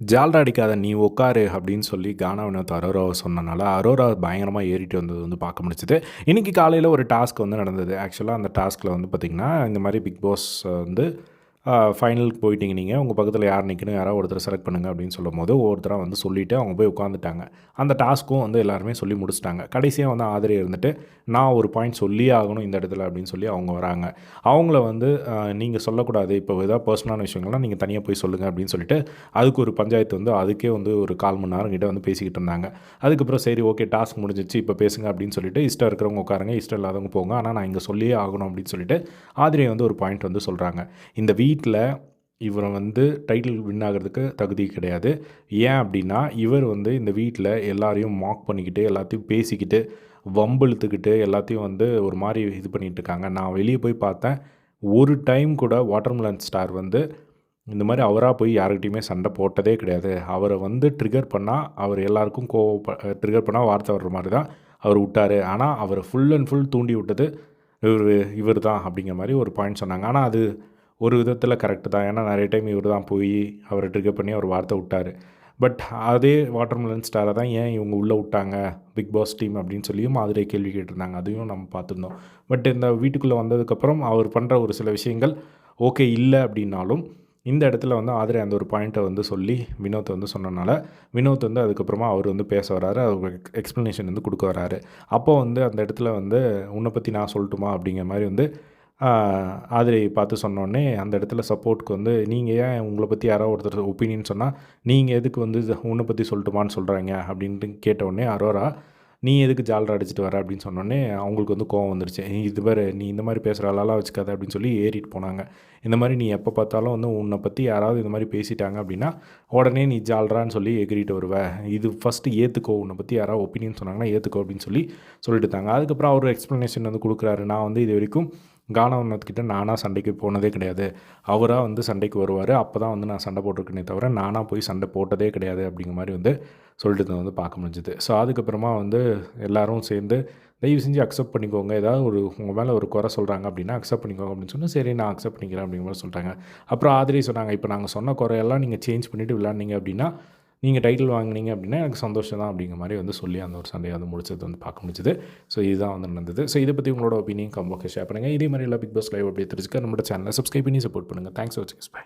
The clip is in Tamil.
ஜால்ரா அடிக்காத நீ உட்காரு அப்படின்னு சொல்லி கானா வினோத் அரோராவை சொன்னனால அரோரா பயங்கரமாக ஏறிட்டு வந்தது வந்து பார்க்க முடிச்சுது இன்றைக்கி காலையில் ஒரு டாஸ்க் வந்து நடந்தது. ஆக்சுவலாக அந்த டாஸ்கில் வந்து பார்த்திங்கன்னா இந்த மாதிரி பிக் பாஸ் வந்து ஃபைனலுக்கு போயிட்டீங்க நீங்கள் உங்கள் பக்கத்தில் யார் நிற்கணும் யாராவது ஒருத்தர் செலக்ட் பண்ணுங்கள் அப்படின்னு சொல்லும் போது ஒவ்வொருத்தராக வந்து சொல்லிவிட்டு அவங்க போய் உட்காந்துட்டாங்க அந்த டாஸ்க்கும் வந்து எல்லாருமே சொல்லி முடிச்சிட்டாங்க. கடைசியாக வந்து ஆதரி இருந்துட்டு நான் ஒரு பாயிண்ட் சொல்லியே ஆகணும் இந்த இடத்துல அப்படின்னு சொல்லி அவங்க வராங்க. அவங்கள வந்து நீங்கள் சொல்லக்கூடாது. இப்போ ஏதாவது பர்சனலான விஷயங்கள்லாம் நீங்கள் தனியாக போய் சொல்லுங்கள் அப்படின்னு சொல்லிட்டு அதுக்கு ஒரு பஞ்சாயத்து வந்து அதுக்கே வந்து ஒரு கால் மணி நேரம் கிட்டே வந்து பேசிக்கிட்டு இருந்தாங்க. அதுக்கப்புறம் சரி ஓகே டாஸ்க் முடிஞ்சிச்சு. இப்போ பேசுங்க அப்படின்னு சொல்லிட்டு இஷ்டம் இருக்கிறவங்க உட்காருங்க இஷ்டம் இல்லாதவங்க போங்க. ஆனால் நான் இங்கே சொல்லியே ஆகணும் அப்படின்னு சொல்லிட்டு ஆதிரியை வந்து ஒரு பாயிண்ட் வந்து சொல்கிறாங்க இந்த வீட்டில் இவரை வந்து டைட்டில் வின் ஆகிறதுக்கு தகுதி கிடையாது. ஏன் அப்படின்னா இவர் வந்து இந்த வீட்டில் எல்லாரையும் மாக் பண்ணிக்கிட்டு எல்லாத்தையும் பேசிக்கிட்டு வம்பிழுத்துக்கிட்டு எல்லாத்தையும் வந்து ஒரு மாதிரி இது பண்ணிகிட்டு இருக்காங்க. நான் வெளியே போய் பார்த்தேன். ஒரு டைம் கூட வாட்டர்மெலன் ஸ்டார் வந்து இந்த மாதிரி அவராக போய் யாருக்கிட்டையுமே சண்டை போட்டதே கிடையாது. அவரை வந்து ட்ரிகர் பண்ணால் அவர் எல்லாருக்கும் கோவ ட்ரிகர் பண்ணால் வார்த்தை வர்ற மாதிரி தான் அவர் விட்டார். ஆனால் அவரை ஃபுல் அண்ட் ஃபுல் தூண்டி விட்டது இவர் இவர் தான் அப்படிங்கிற மாதிரி ஒரு பாயிண்ட் சொன்னாங்க. ஆனால் அது ஒரு விதத்தில் கரெக்டு தான். ஏன்னா நிறைய டைம் இவர் தான் போய் அவரை ட்ரிகர் பண்ணி அவர் வார்த்தை விட்டார். பட் அதே வாட்டர்மெலன் ஸ்டாரை தான் ஏன் இவங்க உள்ளே விட்டாங்க? பிக் பாஸ் டீம் அப்படின்னு சொல்லியும் அதிலே கேள்வி கேட்டிருந்தாங்க. அதையும் நம்ம பார்த்துருந்தோம். பட் இந்த வீட்டுக்குள்ளே வந்ததுக்கப்புறம் அவர் பண்ணுற ஒரு சில விஷயங்கள் ஓகே இல்லை அப்படின்னாலும் இந்த இடத்துல வந்து ஆதிரை அந்த ஒரு பாயிண்ட்டை வந்து சொல்லி வினோத் வந்து சொன்னனால வினோத் வந்து அதுக்கப்புறமா அவர் வந்து பேச வராரு. அவர் எக்ஸ்ப்ளனேஷன் வந்து கொடுக்க வராரு. அப்போ வந்து அந்த இடத்துல வந்து உன்னை பற்றி நான் சொல்லட்டுமா? அப்படிங்கிற மாதிரி வந்து ஆதிரை பார்த்து சொன்னோடனே அந்த இடத்துல சப்போர்ட்டுக்கு வந்து நீங்கள் ஏன் உங்களை பற்றி யாரோ ஒருத்தர் ஒப்பீனியன் சொன்னால் நீங்கள் எதுக்கு வந்து உன்னை பற்றி சொல்லட்டுமான்னு சொல்கிறாங்க அப்படின்ட்டு கேட்டவுடனே அரோரா நீ எதுக்கு ஜாலரா அடிச்சிட்டு வர? அப்படின்னு சொன்னோடனே அவங்களுக்கு வந்து கோவம் வந்துருச்சு. இது பேர் நீ இந்த மாதிரி பேசுகிற ஆளாலாம் வச்சுக்காத அப்படின்னு சொல்லி ஏறிட்டு போனாங்க. இந்த மாதிரி நீ எப்போ பார்த்தாலும் வந்து உன்னை பற்றி யாராவது இந்த மாதிரி பேசிட்டாங்க அப்படின்னா உடனே நீ ஜாலரான்னு சொல்லி எகிரிட்டு வருவ. இது ஃபஸ்ட்டு ஏற்றுக்கோ உன்னை பற்றி யாராவது ஒப்பீனியன் சொன்னாங்கன்னா ஏற்றுக்கோ அப்படின்னு சொல்லி சொல்லிட்டு தாங்க அதுக்கப்புறம் அவர் எக்ஸ்ப்ளனேஷன் வந்து கொடுக்குறாரு. நான் வந்து இது வரைக்கும் கானவனத்துக்கிட்ட நானாக சண்டைக்கு போனதே கிடையாது. அவராக வந்து சண்டைக்கு வருவார். அப்போ தான் வந்து நான் சண்டை போட்டிருக்கேனே தவிர நானாக போய் சண்டை போட்டதே கிடையாது அப்படிங்கிற மாதிரி வந்து சொல்லிட்டு வந்து பார்க்க முடிஞ்சுது. ஸோ அதுக்கப்புறமா வந்து எல்லோரும் சேர்ந்து தயவு செஞ்சு அக்செப்ட் பண்ணிக்கோங்க. ஏதாவது ஒரு உங்கள் மேலே ஒரு குறை சொல்கிறாங்க அப்படின்னா அக்செப்ட் பண்ணிக்கோங்க அப்படின்னு சொன்னால் சரி நான் அக்செப்ட் பண்ணிக்கிறேன் அப்படிங்கிற மாதிரி சொல்கிறாங்க அப்புறம் ஆதிரி சொன்னாங்க இப்போ நாங்கள் சொன்ன குறையெல்லாம் நீங்கள் சேஞ்ச் பண்ணிவிட்டு விளாண்டிங்க அப்படின்னா நீங்கள் டைட்டில் வாங்கினீங்க அப்படின்னா எனக்கு சந்தோஷம் தான் அப்படிங்கிற மாதிரி வந்து சொல்லி அந்த ஒரு சண்டையை வந்து முடிச்சது வந்து பார்க்க முடிச்சது ஸோ இதுதான் வந்து நடந்தது. ஸோ இதை பற்றி உங்களோட ஒப்பீனியன் கம்போக்கு ஷேர் பண்ணுங்கள் இதே மாதிரி எல்லாம் பிக் பாஸ் லைவ் அப்படியே தெரிஞ்சுக்க நம்மளோட சேனலை சப்ஸ்கிரைப் பண்ணி சப்போர்ட் பண்ணுங்கள் தேங்க்ஸ் ஃபார் வாட்சிங் பை